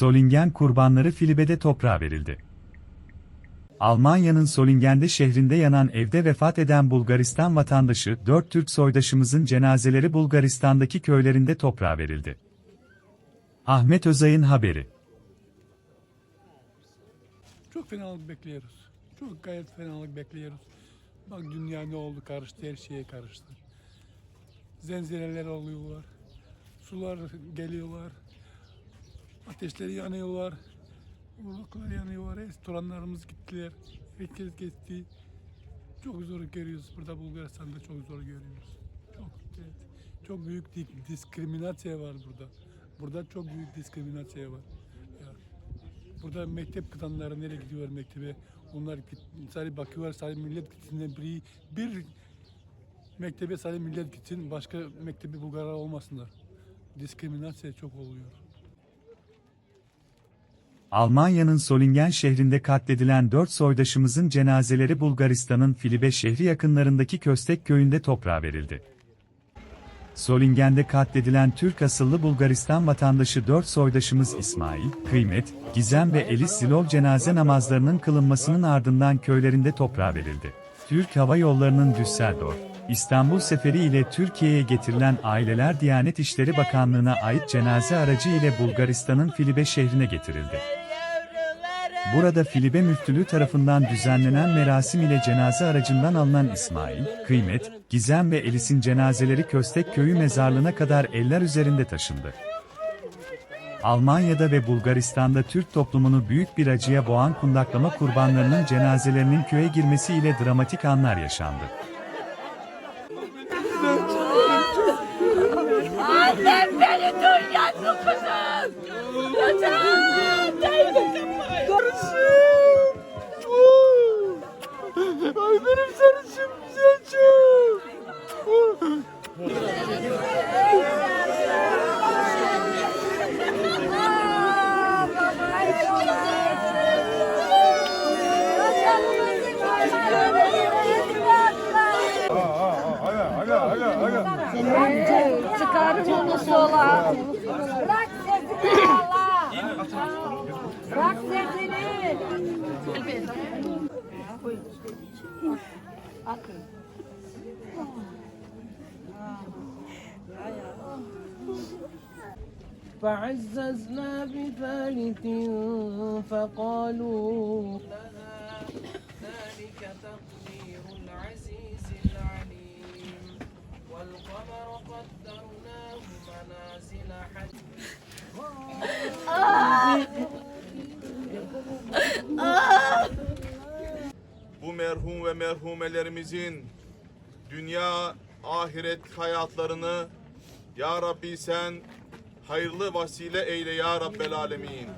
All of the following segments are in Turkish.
Solingen kurbanları Filibe'de toprağa verildi. Almanya'nın Solingen'de şehrinde yanan evde vefat eden Bulgaristan vatandaşı 4 Türk soydaşımızın cenazeleri Bulgaristan'daki köylerinde toprağa verildi. Ahmet Özay'ın haberi. Çok fenalık bekliyoruz. Çok gayet fenalık bekliyoruz. Bak dünya ne oldu karıştı, her şeye karıştı. Zenzireler oluyorlar. Sular geliyorlar. Ateşleri yanıyorlar. Uraklar yanıyorlar. Restoranlarımız gittiler. Herkes gitti. Çok zor görüyoruz. Burada Bulgaristan'da çok zor görüyoruz. Çok evet. Çok büyük di- diskriminasyon var burada. Burada çok büyük diskriminasyon var. Ya. Burada mektep kıtanları nereye gidiyor mektebe? Onlar sadece bakıyorlar sadece millet gitsin bir, bir mektebe sadece millet gitsin başka mektebi Bulgarlar olmasınlar. Diskriminasyon çok oluyor. Almanya'nın Solingen şehrinde katledilen 4 soydaşımızın cenazeleri Bulgaristan'ın Filibe şehri yakınlarındaki Köstek köyünde toprağa verildi. Solingen'de katledilen Türk asıllı Bulgaristan vatandaşı 4 soydaşımız İsmail, Kıymet, Gizem ve Elis Zilov cenaze namazlarının kılınmasının ardından köylerinde toprağa verildi. Türk Hava Yolları'nın Düsseldorf, İstanbul seferi ile Türkiye'ye getirilen aileler Diyanet İşleri Bakanlığı'na ait cenaze aracı ile Bulgaristan'ın Filibe şehrine getirildi. Burada Filibe Müftülüğü tarafından düzenlenen merasim ile cenaze aracından alınan İsmail, Kıymet, Gizem ve Elis'in cenazeleri Köstek Köyü mezarlığına kadar eller üzerinde taşındı. Almanya'da ve Bulgaristan'da Türk toplumunu büyük bir acıya boğan kundaklama kurbanlarının cenazelerinin köye girmesi ile dramatik anlar yaşandı. Ay benim sarışım güzelciğim. Çıkarım onu sola. Bırak sesini Allah. Bırak sesini. فعززنا بثالث فقالوا لها ذلك تقدير العزيز العليم. والقمر قدرناه منازل حتى bu merhum ve merhumelerimizin dünya ahiret hayatlarını Ya Rabbi sen hayırlı vasile eyle Ya Rabbel Alemin.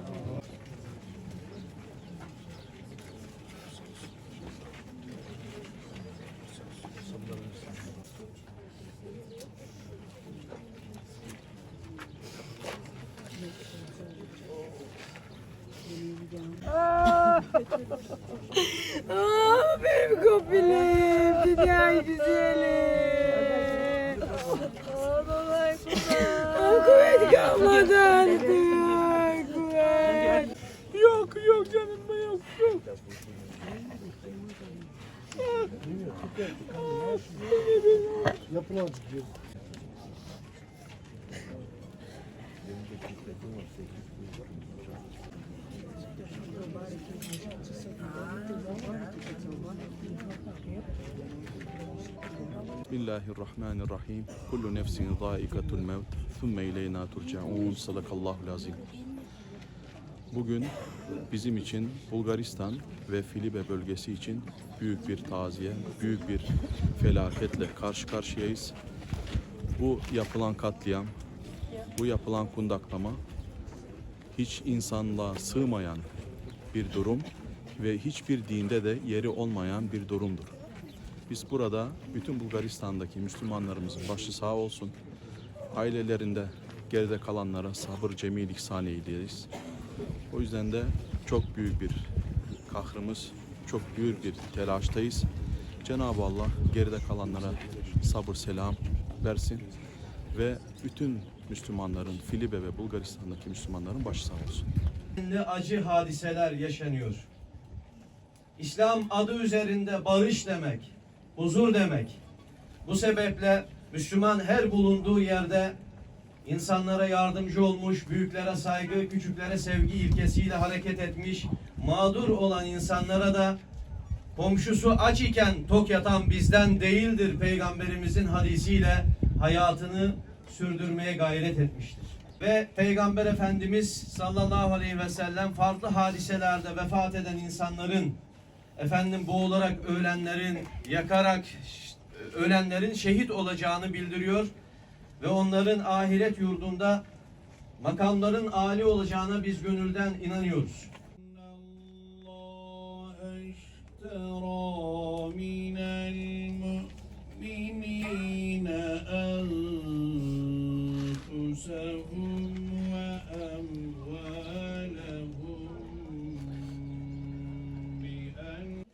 Aa, güzeli. Kuvvet kalmadı artık. Kuvvet. Yok yok canım yok yok. Bismillahirrahmanirrahim. Kullu nefsin zâikatul mevt. Thumme ileyna turcaun. Sadakallahul azim. Bugün bizim için Bulgaristan ve Filibe bölgesi için büyük bir taziye, büyük bir felaketle karşı karşıyayız. Bu yapılan katliam, bu yapılan kundaklama hiç insanlığa sığmayan bir durum ve hiçbir dinde de yeri olmayan bir durumdur. Biz burada bütün Bulgaristan'daki Müslümanlarımızın başı sağ olsun. Ailelerinde geride kalanlara sabır cemil ihsan eyleriz. O yüzden de çok büyük bir kahrımız, çok büyük bir telaştayız. Cenab-ı Allah geride kalanlara sabır selam versin ve bütün Müslümanların, Filibe ve Bulgaristan'daki Müslümanların başı sağ olsun. acı hadiseler yaşanıyor. İslam adı üzerinde barış demek, huzur demek. Bu sebeple Müslüman her bulunduğu yerde insanlara yardımcı olmuş, büyüklere saygı, küçüklere sevgi ilkesiyle hareket etmiş, mağdur olan insanlara da komşusu aç iken tok yatan bizden değildir peygamberimizin hadisiyle hayatını sürdürmeye gayret etmiştir. Ve Peygamber Efendimiz sallallahu aleyhi ve sellem farklı hadiselerde vefat eden insanların efendim boğularak ölenlerin, yakarak ölenlerin şehit olacağını bildiriyor ve onların ahiret yurdunda makamların âli olacağına biz gönülden inanıyoruz. من المؤمنين أنفسهم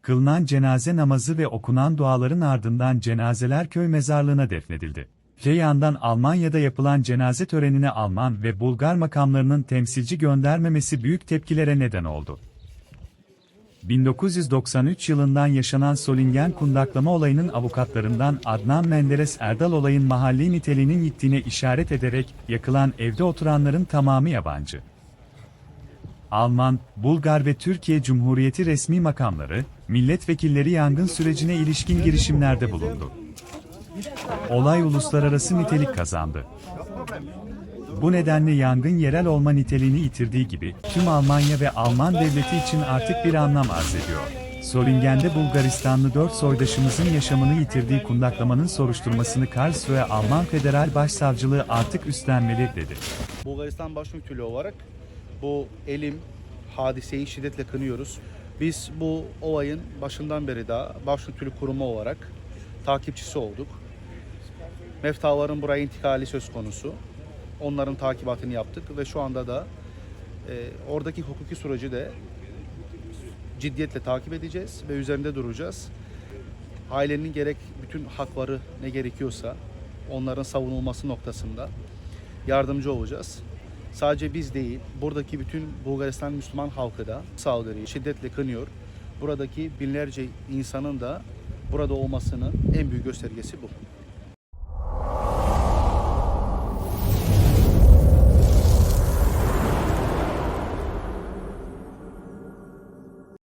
Kılınan cenaze namazı ve okunan duaların ardından cenazeler köy mezarlığına defnedildi. Öte yandan Almanya'da yapılan cenaze törenine Alman ve Bulgar makamlarının temsilci göndermemesi büyük tepkilere neden oldu. 1993 yılından yaşanan Solingen kundaklama olayının avukatlarından Adnan Menderes Erdal olayın mahalli niteliğinin gittiğine işaret ederek yakılan evde oturanların tamamı yabancı. Alman, Bulgar ve Türkiye Cumhuriyeti resmi makamları, milletvekilleri yangın sürecine ilişkin girişimlerde bulundu. Olay uluslararası nitelik kazandı. Bu nedenle yangın yerel olma niteliğini yitirdiği gibi, tüm Almanya ve Alman devleti için artık bir anlam arz ediyor. Solingen'de Bulgaristanlı dört soydaşımızın yaşamını yitirdiği kundaklamanın soruşturmasını Karlsruhe Alman Federal Başsavcılığı artık üstlenmeli dedi. Bulgaristan Başmüftülüğü olarak bu elim hadiseyi şiddetle kınıyoruz. Biz bu olayın başından beri daha Başmüftülük Kurumu olarak takipçisi olduk. Meftaların buraya intikali söz konusu. Onların takibatını yaptık ve şu anda da e, oradaki hukuki süreci de ciddiyetle takip edeceğiz ve üzerinde duracağız. Ailenin gerek bütün hakları ne gerekiyorsa onların savunulması noktasında yardımcı olacağız. Sadece biz değil, buradaki bütün Bulgaristan Müslüman halkı da saldırıyı şiddetle kınıyor. Buradaki binlerce insanın da burada olmasının en büyük göstergesi bu.